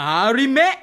อาริเมะ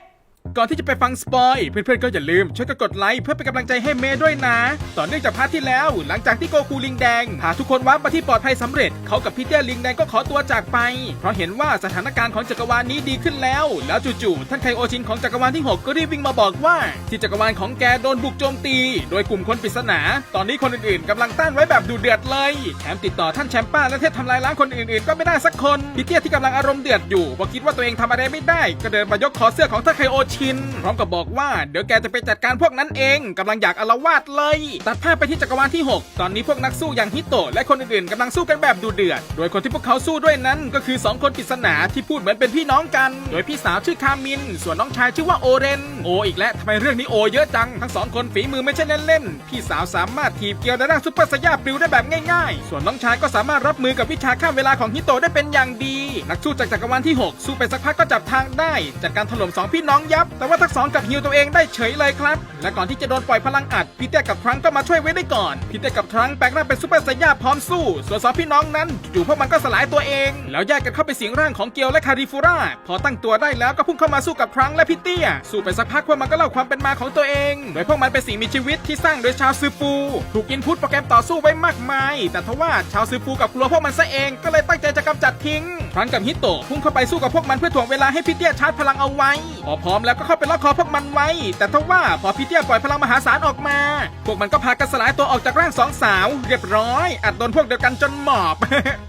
ก่อนที่จะไปฟังสปอยเพื่อนๆก็อย่าลืมช่วยกันกดไลค์เพื่อเป็นกำลังใจให้เมย์ด้วยนะ ต่อเนื่องจากพาร์ทที่แล้ว หลังจากที่โกคูลิงแดงพาทุกคนว้าร์ปมาที่ปลอดภัยสำเร็จเขากับพี่เตี้ยลิงแดงก็ขอตัวจากไป เพราะเห็นว่าสถานการณ์ของจักรวาลนี้ดีขึ้นแล้ว แล้วจู่ๆท่านไคโอชินของจักรวาลที่ 6 ก็รีบวิ่งมาบอกว่า ที่จักรวาลของแกโดนบุกโจมตี โดยกลุ่มคนปริศนา ตอนนี้คนอื่นๆกำลังต้านไว้แบบดูเดือดเลยแถมติดต่อท่านแชมป้าและเทพทำลายล้างคนอื่นๆ ก็ไม่ได้สักคนพี่เตี้ยที่กำลังอารมณ์เดือดอยู่พอคิดว่าตัวเองทำอะไรไม่ได้ ก็เดินมายกคอเสื้อของท่านไคโอชิน พร้อมกับบอกว่าเดี๋ยวแกจะไปจัดการพวกนั้นเองกำลังอยากอาละวาดเลย ตัดภาพไปที่จักรวาลที่ 6 ตอนนี้พวกนักสู้อย่างฮิโตะและคนอื่นๆกำลังสู้กันแบบดูเดือด โดยคนที่พวกเขาสู้ด้วยนั้น ก็คือ 2 คนปริศนาที่พูดเหมือนเป็นพี่น้องกัน โดยพี่สาวชื่อคามิน ส่วนน้องชายชื่อว่าโอเรน โออีกแล้วทำไมเรื่องนี้โอเยอะจัง ทั้งสองคนฝีมือไม่ใช่เล่นๆ พี่สาวสามารถถีบเกลียวในร่างซุปเปอร์สยาปลิวได้แบบง่ายๆ ส่วนน้องชายก็สามารถรับมือกับวิชาข้ามเวลาของฮิโตะได้เป็นอย่างดี นักสู้จากจักรวาลที่ 6 สู้ไปสักพักก็จับทางได้ จัดการถล่มสองพี่น้องยับแต่ว่าทั้งสองกับฮิวตัวเองได้เฉยเลยครับ และก่อนที่จะโดนปล่อยพลังอัดพีเต้กับทรังก็มาช่วยไว้ได้ก่อนพีเต้กับทรังแปลงร่างเป็นซุปเปอร์ไซย่าพร้อมสู้ ส่วนสองพี่น้องนั้นจู่พวกมันก็สลายตัวเอง แล้วแยกกันเข้าไปสิงร่างของเกียวและคาริฟูราพอตั้งตัวได้แล้วก็พุ่งเข้ามาสู้กับทรังและพี่เตี้ยสู้ไปสักพักพวกมันก็เล่าความเป็นมาของตัวเอง โดยพวกมันเป็นสิ่งมีชีวิตที่สร้างโดยชาวซือฟูถูกอินพุตโปรแกรมต่อสู้ไว้มากมาย แต่ทว่าชาวซือฟูกับกลัวพวกมันซะเองก็เลยตั้งใจจะกำจัดทิ้งทรังก์กับฮิโตะพุ่งเข้าไปสู้กับพวกมันเพื่อถ่วงเวลาให้พี่เตี้ยชาร์จพลังเอาไว้พอพร้อมแล้วก็เข้าไปล็อกคอพวกมันไว้ แต่ทว่าพอพี่เตี้ยปล่อยพลังมหาศาลออกมา พวกมันก็พากันสลายตัวออกจากร่างสองสาว เรียบร้อย อัดโดนพวกเดียวกันจนหมอบ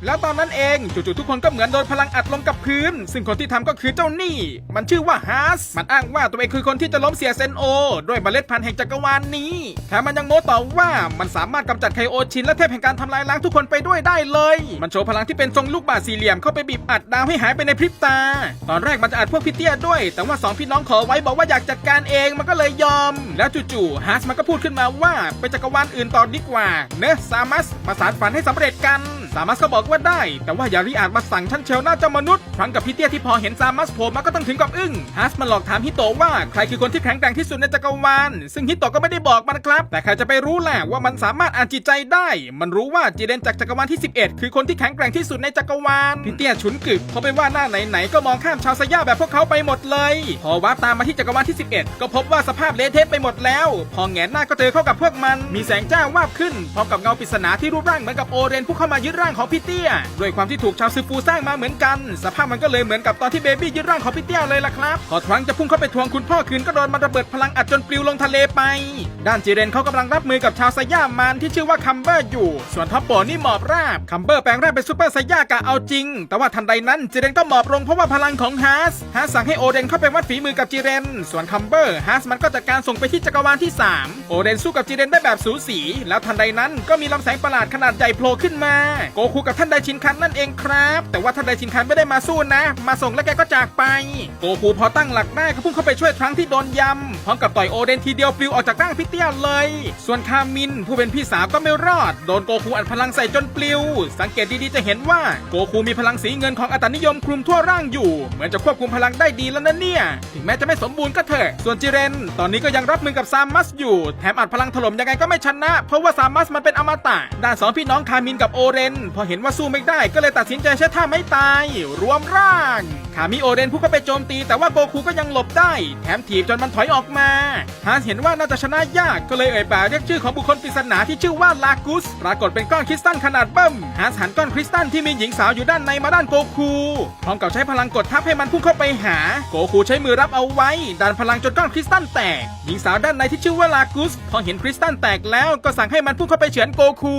แล้วตอนนั้นเองจู่ๆทุกคนก็เหมือนโดนพลังอัดลงกับพื้น ซึ่งคนที่ทำก็คือเจ้านี่ มันชื่อว่าฮัสมันอ้างว่าตัวเองคือคนที่จะล้มเสียเซนโอด้วยเมล็ดพันธุ์แห่งจักรวาลนี้แถมมันยังโม้ต่อว่ามันสามารถกำจัดไคโอชินและเทพแห่งการทำลายล้างทุกคนไปด้วยได้เลย มันโชว์พลังที่เป็นทรงลูกบาศก์สี่เหลี่ยมเข้าไปบีบอัดดาวให้หายไปในพริบตา ตอนแรกมันจะอัดพวกพี่เตี้ยด้วย แต่ว่าสองพี่น้องขอไว้บอกว่าอยากจัดการเองมันก็เลยยอม แล้วจู่ๆฮัสมันก็พูดขึ้นมาว่าไปจักรวาลอื่นต่อดีกว่า เนอะซามัสมาสารฝันให้สำเร็จกันซามัสก็บอกว่าได้ แต่ว่าอย่ารีอาจมาสั่งฉันเชลหน้าเจ้ามนุษย์ครั้งกับพี่เตี้ยที่พอเห็นซามัสโผล่มาก็ต้องถึงกับอึ้งฮัสมันหลอกถามฮิโตะว่าใครคือคนที่แข็งแกร่งที่สุดในจักรวาลซึ่งฮิโตะก็ไม่ได้บอกมันครับ แต่ใครจะไปรู้แหละว่ามันสามารถอ่านจิตใจได้ มันรู้ว่าจีเดนจากจักรวาลที่ 11 คือคนที่แข็งแกร่งที่สุดในจักรวาลพี่เตี้ยฉุนกึกเพราไปว่าหน้าไหนๆก็มองข้ามชาวสยาแบบพวกเขาไปหมดเลย พอวาร์ปตามมาที่จักรวาลที่ 11 ก็พบว่าสภาพเละเทะไปหมดแล้ว พอแงนหน้าก็เจอเข้ากับพวกมัน มีแสงจ้าวาบขึ้นพร้อมกับเงาปริศนาที่รูปร่างเหมือนกับโอเรนผู้เข้ามายึดร่างของพี่เตี้ยด้วยความที่ถูกชาวซูฟูสร้างมาเหมือนกัน สภาพมันก็เลยเหมือนกับตอนที่เบบี้ยึดร่างของพี่เตี้ยเลยล่ะครับพอทรังจะพุ่งเข้าไปทวงคุณพ่อคืนก็โดนมันระเบิดพลังอัดจนปลิวลงทะเลไป ด้านจีเรนเขากำลังรับมือกับชาวไซย่ามานที่ชื่อว่าคัมเบอร์อยู่ ส่วนท็อปโปนี่หมอบราบคัมเบอร์แปลงร่างเป็นซูเปอร์ไซย่ากะเอาจริง แต่ว่าทันใดนั้นจีเรนก็หมอบลงเพราะว่าพลังของฮาร์สฮาร์สสั่งให้โอเรนเข้าไปวัดฝีมือกับจีเรน ส่วนคัมเบอร์ฮาร์สมันก็จัดการส่งไปที่จักรวาลที่ 3 โอเรนสู้กับจีเรนได้แบบสูสี แล้วทันใดนั้นก็มีลำแสงประหลาดขนาดใหญ่โผล่ขึ้นมาโกคูกับท่านไดชินคันนั่นเองครับ แต่ว่าท่านไดชินคันไม่ได้มาสู้นะ มาส่งแล้วแกก็จากไป โกคูพอตั้งหลักได้ก็พุ่งเข้าไปช่วยทรังที่โดนยำพร้อมกับต่อยโอเดนทีเดียวปลิวออกจากร่างพี่เตี้ยเลย ส่วนคามินผู้เป็นพี่สาวก็ไม่รอด โดนโกคูอัดพลังใส่จนปลิว สังเกตดีๆจะเห็นว่าโกคูมีพลังสีเงินของอัตนิยมคลุมทั่วร่างอยู่ เหมือนจะควบคุมพลังได้ดีแล้วนะเนี่ย ถึงแม้จะไม่สมบูรณ์ก็เถอะ ส่วนจิเรน ตอนนี้ก็ยังรับมือกับซามัสอยู่ แถมอัดพลังถล่มยังไงก็ไม่ชนะ เพราะว่าซามัสมันเป็นอมตะ ด้านสองพี่น้องคามินกับโอเรนพอเห็นว่าสู้ไม่ได้ก็เลยตัดสินใจใช้ท่าไม่ตาย รวมร่างคามิโอเรนผู้เข้าไปโจมตีแต่ว่าโกคูก็ยังหลบได้ แถมถีบจนมันถอยออกมาฮาร์สเห็นว่าน่าจะชนะยากก็เลยเอ่ยปากเรียกชื่อของบุคคลปริศนาที่ชื่อว่าลากุส ปรากฏเป็นก้อนคริสตัลขนาดเบิ้มฮาร์สหันก้อนคริสตัลที่มีหญิงสาวอยู่ด้านในมาด้านโกคูพร้อมกับใช้พลังกดทับให้มันพุ่งเข้าไปหา โกคูใช้มือรับเอาไว้ดันพลังจนก้อนคริสตัลแตก หญิงสาวด้านในที่ชื่อว่าลากุสพอเห็นคริสตัลแตกแล้วก็สั่งให้มันพุ่งเข้าไปเฉือนโกคู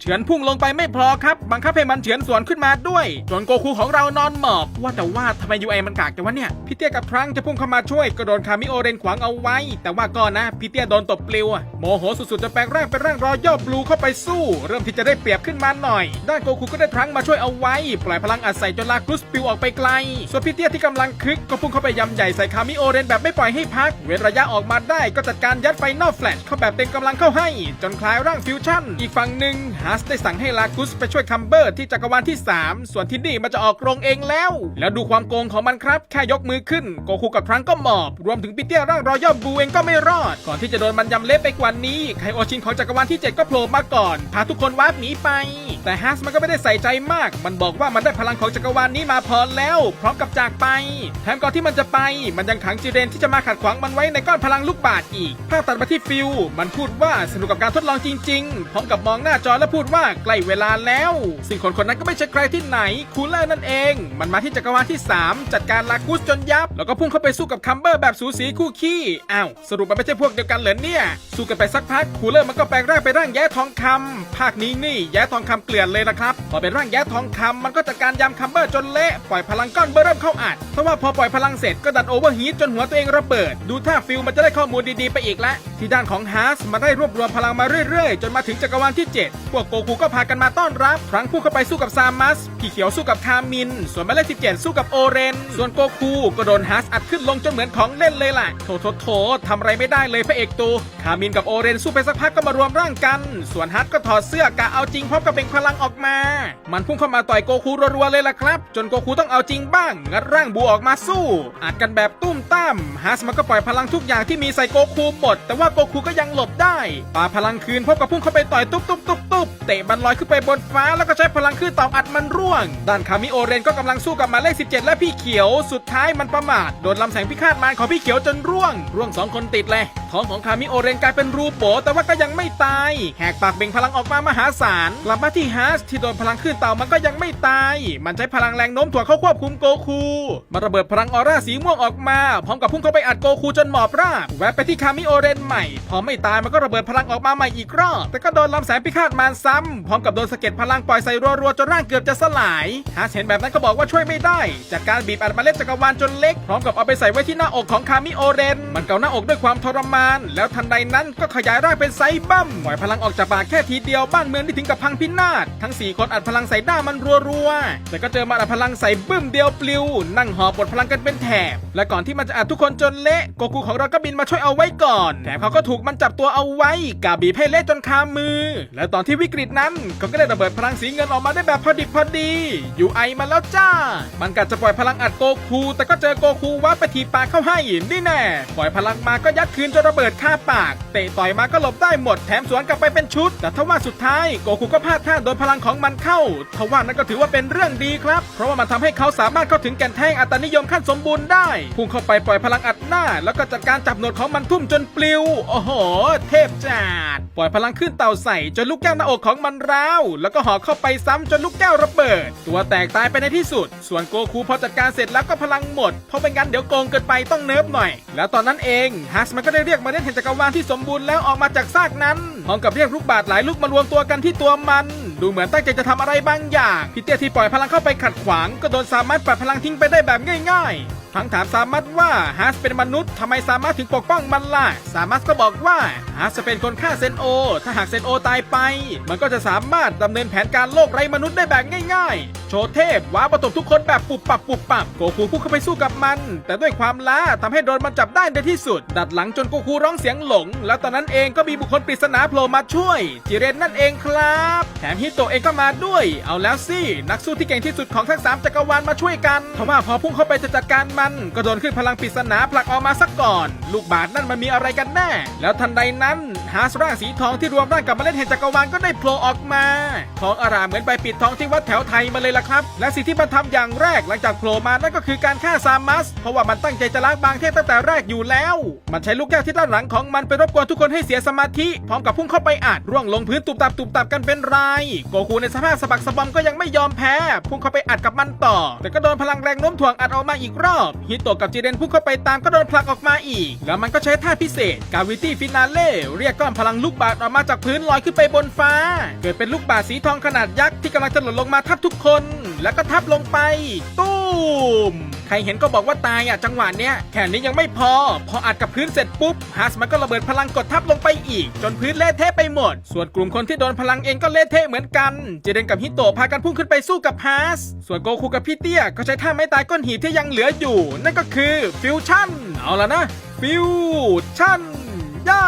เฉือนพุ่งลงไปไม่พอครับบังคับให้มันเฉือนสวนขึ้นมาด้วยจนโกคูของเรานอนหมอบว่าแต่ว่าทำไมยูไอมันกากจังวะเนี่ยพี่เตี้ยกับทรังจะพุ่งเข้ามาช่วยก็โดนคามิโอเรนขวางเอาไว้ แต่ว่าก่อนนะพี่เตี้ยโดนตบปลิวโมโหสุดๆจะแปลงร่างเป็นร่างรอย่อบลูเข้าไปสู้ เริ่มที่จะได้เปรียบขึ้นมาหน่อย ด้านโกคูก็ได้ทรังมาช่วยเอาไว้ ปล่อยพลังอัดใส่จนลากุสปลิวออกไปไกล ส่วนพี่เตี้ยที่กำลังคึกก็พุ่งเข้าไปยำใหญ่ใส่คามิโอเรนแบบไม่ปล่อยให้พัก เว้นระยะออกมาได้ก็จัดการยัดไฟนอลแฟลชเข้าแบบเต็มกำลังเข้าให้ จนคลายร่างฟิวชั่น อีกฝั่งหนึ่งฮัสได้สั่งให้ลากุสไปช่วยคัมเบอร์ที่จักรวาลที่ 3 ส่วนทินนี่มันจะออกโรงเองแล้ว แล้วดูความโกงของมันครับ แค่ยกมือขึ้น โกคูกับครั้งก็หมอบ รวมถึงปีเตียร่างรอยย่อบูเองก็ไม่รอด ก่อนที่จะโดนมันยำเละไปกว่านี้ไคโอชินของจักรวาลที่ 7 ก็โผล่มาก่อน พาทุกคนวาร์ปหนีไป แต่ฮัสมันก็ไม่ได้ใส่ใจมาก มันบอกว่ามันได้พลังของจักรวาลนี้มาพอแล้ว พร้อมกับจากไป แถมก่อนที่มันจะไป มันยังขังจิเรนที่จะมาขัดขวางมันไว้ในก้อนพลังลูกบาศก์อีก ภาพตัดมาที่ฟิลมันพูดว่าสนุกกับการทดลองจริง ๆ พร้อมกับมองหน้าจอและพูดว่าใกล้เวลาแล้ว ซึ่งคนคนนั้นก็ไม่ใช่ใครที่ไหน คูลเลอร์นั่นเอง มันมาที่จักรวาลที่ 3 จัดการลากุสจนยับ แล้วก็พุ่งเข้าไปสู้กับคัมเบอร์แบบสูสีคู่ขี้ อ้าว สรุปมันไม่ใช่พวกเดียวกันเหรอเนี่ย สู้กันไปสักพัก คูลเลอร์มันก็แปลงร่างไปร่างแย้ทองคำภาคนี้นี่แย้ทองคำเกลื่อนเลยนะครับ พอเป็นร่างแย้ทองคำมันก็จัดการยำคัมเบอร์จนเละปล่อยพลังก้อนเบอร์เริ่มเข้าอัดเพราะว่าพอปล่อยพลังเสร็จก็ดันโอเวอร์ฮีทจนหัวตัวเองระเบิด ดูท่าฟิลมันจะได้ข้อมูลดีๆไปอีกล้วที่ด้านของฮาร์สมันได้รวบรวมพลังมาเรื่อยๆ จนมาถึงจักรวาลที่ 7 พวกโกคูก็พากันมาต้อนรับครั้งคู่เข้าไปสู้กับซามัสพี่เขียวสู้กับคามิน ส่วนหมาเลข17 สู้กับโอเรน ส่วนโกคูก็โดนฮาร์สอัดขึ้นลงจนเหมือนของเล่นเลยล่ะโถโถโถทำอะไรไม่ได้เลยพระเอกตูคามินกับโอเรนสู้ไปสักพักก็มารวมร่างกัน ส่วนฮัทก็ถอดเสื้อกะเอาจริงพร้อมกับเบ่งพลังลังออกมา มันพุ่งเข้ามาต่อยโกคูรัวๆเลยล่ะครับ จนโกคูต้องเอาจริงบ้าง งัดร่างบูออกมาสู้อัดกันแบบตุ้มตั้มฮัสมันก็ปล่อยพลังทุกอย่างที่มีใส่โกคูหมด แต่ว่าโกคูก็ยังหลบได้ปาพลังคืนพบกับพุ่งเข้าไปต่อยตุ๊บตุ๊บตุ๊บตุ๊บเตะมันลอยขึ้นไปบนฟ้าแล้วก็ใช้พลังคืนตอกอัดมันร่วง ด้านคามิโอเรนก็กำลังสู้กับมาเลข 17 และพี่เขียว สุดท้ายมันประมาทโดนลำแสงพิฆาตมารของพี่เขียวจนร่วง ร่วงสองคนติดเลยท้องของคามิโอเรนกลายเป็นรูโบแต่ว่าก็ยังไม่ตายแหกปากเบ่งพลังออกมามหาศาลกลับมาที่ฮาร์สที่โดนพลังคลื่นเต่ามันก็ยังไม่ตาย มันใช้พลังแรงโน้มถ่วงเข้าควบคุมโกคูมันระเบิดพลังออร่าสีม่วงออกมา พร้อมกับพุ่งเข้าไปอัดโกคูจนหมอบราบ แวะไปที่คามิโอเรนใหม่ พอไม่ตายมันก็ระเบิดพลังออกมาใหม่อีกรอบ แต่ก็โดนลำแสงพิฆาตมารซ้ำพร้อมกับโดนสะเก็ดพลังปล่อยใส่รัวๆจนร่างเกือบจะสลาย ฮาร์สเห็นแบบนั้นก็บอกว่าช่วยไม่ได้ จากการบีบอัดเมาเล่นจักรวาลจนเล็ก พร้อมกับเอาไปใส่ไว้ที่หน้าอกของคามิโอเรน มันเกาหน้าอกด้วยความทรมาน แล้วทันใดนั้นก็ขยายร่างเป็นไซบัมปล่อยพลังออกจากปากแค่ทีเดียวบ้านเมืองที่ถึงกับพังพินาศทั้ง 4 คนอัดพลังใส่หน้ามันรัวๆ แต่ก็เจอมันอัดพลังใส่บึ้มเดียวปลิว นั่งหอบบทพลังกันเป็นแถบ และก่อนที่มันจะอัดทุกคนจนเละโกคูของเราก็บินมาช่วยเอาไว้ก่อนแถมเขาก็ถูกมันจับตัวเอาไว้กาบีบให้เละจนคามือ และตอนที่วิกฤตนั้นเขาก็ได้ระเบิดพลังสีเงินออกมาได้แบบพอดิบพอดีอยู่ไอมาแล้วจ้า มันกัดจะปล่อยพลังอัดโกคูแต่ก็เจอโกคูวับไปทีบปากเข้าให้นี่แน่ปล่อยพลังมาก็ยัดคืนจนระเบิดคาปาก เตะต่อยมาก็หลบได้หมดแถมสวนกลับไปเป็นชุด แต่ทว่าสุดท้ายโกคูก็พลาดท่าโดนพลังของมันเข้าทว่านั่นก็ถือว่าเป็นเรื่องดีครับ เพราะว่ามันทำให้เขาสามารถเข้าถึงแก่นแท่งอัตนิยมขั้นสมบูรณ์ได้พุ่งเข้าไปปล่อยพลังอัดหน้า แล้วก็จัดการจับหนวดของมันทุ่มจนปลิว โอ้โห เทพจัดปล่อยพลังขึ้นเต่าใส่จนลูกแก้วหน้าอกของมันร้าวแล้วก็ห่อเข้าไปซ้ำจนลูกแก้วระเบิด ตัวแตกตายไปในที่สุด ส่วนโกคูพอจัดการเสร็จแล้วก็พลังหมดเพราะไม่งั้นเดี๋ยวโกงเกินไปต้องเนิร์ฟหน่อย แล้วตอนนั้นเองฮัสมันก็ได้เรียกมาเล่นแห่งจักรวาลที่สมบูรณ์แล้วออกมาจากซากนั้น พร้อมกับเรียกลูกบาศหลายลูกมารวมตัวกันที่ตัวมัน ดูเหมือนตั้งใจจะทำอะไรบางอย่างพิเตียที่ปล่อยพลังเข้าไปขัดขวาง ก็โดนสามารถปัดพลังทิ้งไปได้แบบง่าย ๆ ทั้งถามสามัสว่าฮัสเป็นมนุษย์ทำไมสามารถถึงปกป้องมันล่ะ สามัสก็บอกว่าฮัสจะเป็นคนฆ่าเซนโอ ถ้าหากเซนโอตายไป มันก็จะสามารถดำเนินแผนการโลกไร้มนุษย์ได้แบบง่ายๆ โชเทพว้าประตบทุกคนแบบปุบปับปุบปับโกคูพุ่งเข้าไปสู้กับมัน แต่ด้วยความล้าทำให้โดนมันจับได้ในที่สุด ดัดหลังจนโกคูร้องเสียงหลง แล้วตอนนั้นเองก็มีบุคคลปริศนาโผล่มาช่วย จิเรนนั่นเองครับ แถมฮิโตะเองก็มาด้วย เอาแล้วสินักสู้ที่เก่งที่สุดของทั้งสามจักรวาลมาช่วยกันทว่าพอพุ่งเข้าไปจะจัดการมัน ก็โดนขึ้นพลังปริศนาผลักออกมาสักก่อน ลูกบาศนั่นมันมีอะไรกันแน่ แล้วทันใดนั้น ฮาสร่างสีทองที่รวมร่างกับเมล็ดแห่งจักรวาลก็ได้โผล่ออกมาทองอารามเหมือนใบปิดทองที่วัดแถวไทยมาเลยล่ะครับ และสิ่งที่มันทำอย่างแรกหลังจากโผล่มานั่นก็คือการฆ่าซามัส เพราะว่ามันตั้งใจจะล้างบางเทพตั้งแต่แรกอยู่แล้ว มันใช้ลูกแก้วที่ด้านหลังของมันไปรบกวนทุกคนให้เสียสมาธิพร้อมกับพุ่งเข้าไปอัดร่วงลงพื้นตุบตับตุบตับกันเป็นรายโกคูในสภาพสะบักสะบอมก็ยังไม่ยอมแพ้พุ่งเข้าไปอัดกับมันต่อ แต่ก็โดนพลังแรงโน้มถ่วงอัดออกมาอีกรอบฮิโตะกับจิเรนพุ่งเข้าไปตามก็โดนผลักออกมาอีก แล้วมันก็ใช้ท่าพิเศษกาวิตี้ฟินาเล่เรียกก้อนพลังลูกบาศก์ออกมาจากพื้นลอยขึ้นไปบนฟ้า เกิดเป็นลูกบาศก์สีทองขนาดยักษ์ที่กำลังจะหล่นลงมาทับทุกคน แล้วก็ทับลงไป ตู้มใครเห็นก็บอกว่าตายอะจังหวะเนี้ยแค่นี้ยังไม่พอ พออัดกับพื้นเสร็จปุ๊บฮัสมันก็ระเบิดพลังกดทับลงไปอีก จนพื้นเละเทะไปหมด ส่วนกลุ่มคนที่โดนพลังเองก็เละเทะเหมือนกัน เจเดนกับฮิโตะพากันพุ่งขึ้นไปสู้กับฮัสส่วนโกคูกับพี่เตี้ยก็ใช้ท่าไม้ตายก้อนหีบที่ยังเหลืออยู่ นั่นก็คือฟิวชั่นเอาละนะฟิวชั่น ย่า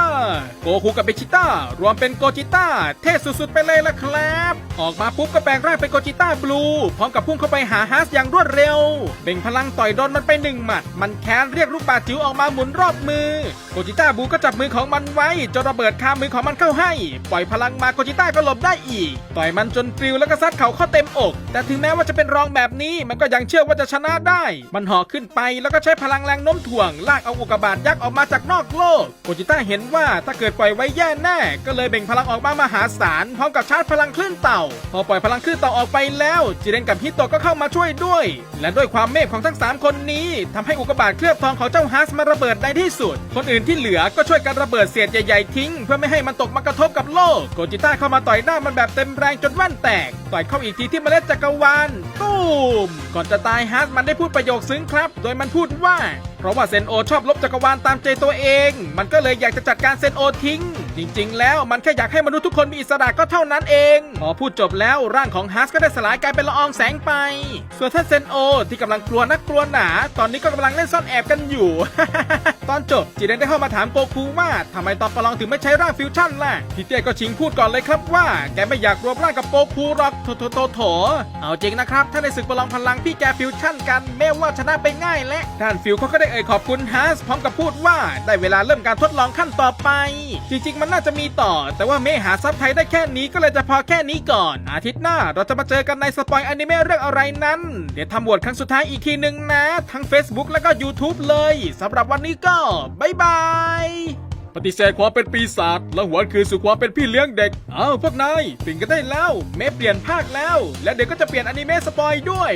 โกคูกับเบจิต้ารวมเป็นโกจิต้าเท่สุดๆไปเลยล่ะครับ ออกมาปุ๊บก็แปลงร่างเป็นโกจิต้าบลูพร้อมกับพุ่งเข้าไปหาฮัสอย่างรวดเร็วเบ่งพลังต่อยโดนมันไปหนึ่งหมัด มันแค้นเรียกลูกบาจิ๋วออกมาหมุนรอบมือโกจิต้าบลูก็จับมือของมันไว้จนระเบิดคามือของมันเข้าให้ ปล่อยพลังมาโกจิต้าก็หลบได้อีก ต่อยมันจนปลิวแล้วก็ซัดเข่าเข้าเต็มอก แต่ถึงแม้ว่าจะเป็นรองแบบนี้มันก็ยังเชื่อว่าจะชนะได้ มันห่อขึ้นไปแล้วก็ใช้พลังแรงโน้มถ่วงลากเอาอุกกาบาตยักษ์ออกมาจากนอกโลกโกจิต้าเห็นว่าถ้าเกิดปล่อยไว้แย่แน่ ก็เลยเบ่งพลังออกมามหาศาลพร้อมกับชาร์จพลังคลื่นเต่า พอปล่อยพลังคลื่นเต่าออกไปแล้วจิเรนกับฮิโตะก็เข้ามาช่วยด้วยและด้วยความเมฆของทั้งสามคนนี้ทำให้อุกกาบาตเคลือบทองของเจ้าฮัสมาระเบิดในที่สุด คนอื่นที่เหลือก็ช่วยกันระเบิดเศษใหญ่ๆทิ้ง เพื่อไม่ให้มันตกมากระทบกับโลกโกจิต้าเข้ามาต่อยหน้ามันแบบเต็มแรงจนแว่นแตก ต่อยเข้าอีกทีที่เมล็ดจักรวาลตูมก่อนจะตายฮัสมันได้พูดประโยคซึ้งครับ โดยมันพูดว่า เพราะว่าเซนโอชอบลบจักรวาลตามใจตัวเอง มันก็เลยอยากจะจัดการเซนโอทิ้ง จริง ๆ แล้วมันแค่อยากให้มนุษย์ทุกคนมีอิสระก็เท่านั้นเอง พอพูดจบแล้วร่างของฮัสก็ได้สลายกลายเป็นละอองแสงไป ส่วนท่านเซนโอที่กำลังกลัวนักกลัวหนา ตอนนี้ก็กำลังเล่นซ่อนแอบกันอยู่ ตอนจบจิเรนได้เข้ามาถามโกคูว่าทำไมตอนประลองถึงไม่ใช้ร่างฟิวชั่นล่ะพี่เต้ก็ชิงพูดก่อนเลยครับว่า แกไม่อยากรวมร่างกับโกคูหรอกโถโถโถโถเอาจริงนะครับ ถ้าในศึกประลองพลังพี่แกฟิวชั่นกันแม้ว่าชนะไปง่ายและด้านฟิวเขาก็ได้เอ่ยขอบคุณฮัสพร้อมกับพูดว่าได้เวลาเริ่มการทดลองขั้นต่อไป จริง ๆ มันน่าจะมีต่อ แต่ว่าเมหาซับไทยได้แค่นี้ก็เลยจะพอแค่นี้ก่อน อาทิตย์หน้าเราจะมาเจอกันในสปอยอนิเมะเรื่องอะไรนั้น เดี๋ยวทำโหวตครั้งสุดท้ายอีกทีหนึ่งนะ ทั้ง Facebook แล้วก็ YouTube เลยสำหรับวันนี้ก็บ๊ายบาย ปฏิเสธความเป็นปีศาจและหวนคืนสู่ความเป็นพี่เลี้ยงเด็ก เอ้าพวกนายตื่นกันได้แล้ว เมเปลี่ยนภาคแล้ว และเดี๋ยวก็จะเปลี่ยนอนิเมะสปอยด้วย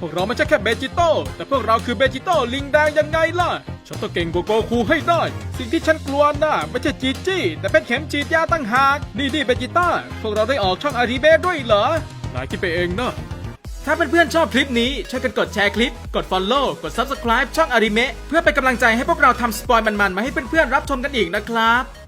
พวกเราไม่ใช่แค่เบจิโต้แต่พวกเราคือเบจิโต้ลิงแดงยังไงล่ะ ฉันต้องเก่งกว่าโกคูให้ได้ สิ่งที่ฉันกลัวน่ะไม่ใช่จีจี้แต่เป็นเข็มฉีดยาตั้งหาก นี่นี่เบจิต้าพวกเราได้ออกช่องอาริเบะด้วยเหรอนายคิดไปเองนะ ถ้าเพื่อนๆชอบคลิปนี้ ช่วยกันกดแชร์คลิป กด Follow กด Subscribe ช่องอาริเมะเพื่อเป็นกำลังใจให้พวกเราทำสปอยมันๆ มาให้เพื่อนๆรับชมกันอีกนะครับ